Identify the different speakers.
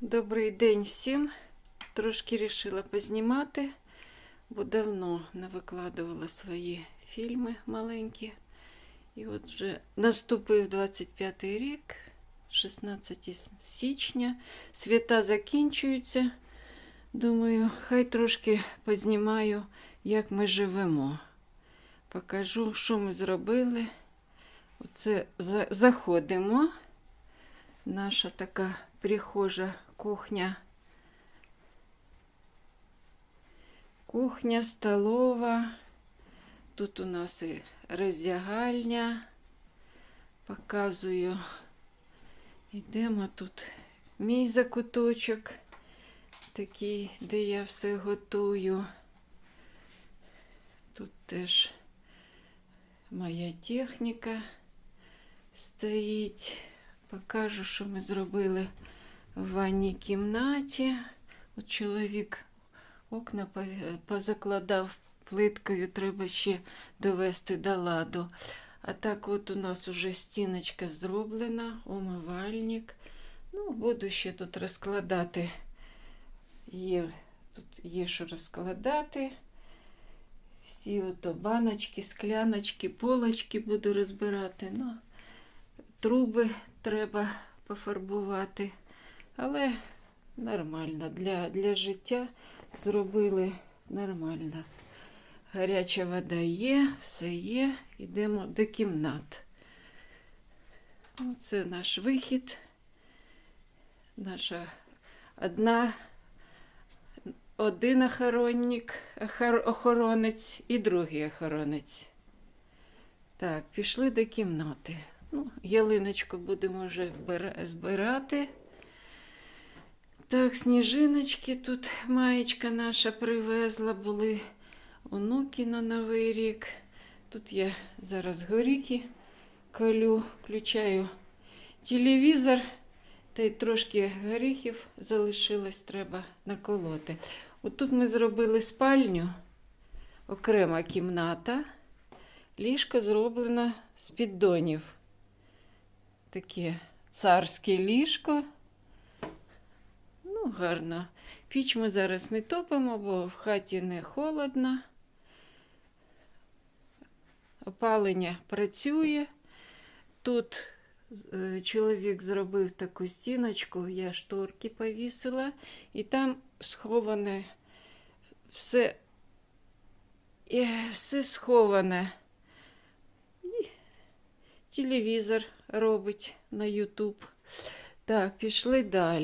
Speaker 1: Добрий день всім. Трошки вирішила познімати, бо давно не викладувала свої фільми маленькі. І от вже наступив 25 й рік, 16 січня. Свята закінчуються. Думаю, хай трошки познімаю, як ми живемо. Покажу, що ми зробили. Оце заходимо. Наша така прихожа кухня. Кухня, столова. Тут у нас і роздягальня. Показую. Йдемо тут мій закуточок, такий, де я все готую. Тут теж моя техніка стоїть. Покажу, що ми зробили в ванній кімнаті. От чоловік окна позакладав плиткою, треба ще довести до ладу. А так от у нас уже стіночка зроблена, умивальник. Ну, буду ще тут розкладати. Є, тут є що розкладати. Всі ото баночки, скляночки, полочки буду розбирати. Ну, труби треба пофарбувати. Але нормально. Для, для життя зробили нормально. Гаряча вода є, все є. Йдемо до кімнат. Оце наш вихід. Наша одна, один охоронник, охоронець і другий охоронець. Так, пішли до кімнати. Ну, ялиночку будемо вже збирати. Так, сніжиночки тут маєчка наша привезла, були онуки на Новий рік. Тут я зараз горіки колю, включаю телевізор, та й трошки горіхів залишилось, треба наколоти. От тут ми зробили спальню, окрема кімната. Ліжко зроблено з піддонів. Таке царське ліжко. Ну, гарно. Піч ми зараз не топимо, бо в хаті не холодно. Опалення працює. Тут е, чоловік зробив таку стіночку, я шторки повісила, і там сховане все, е, все сховане. Телевізор робить на YouTube. Так, пішли далі.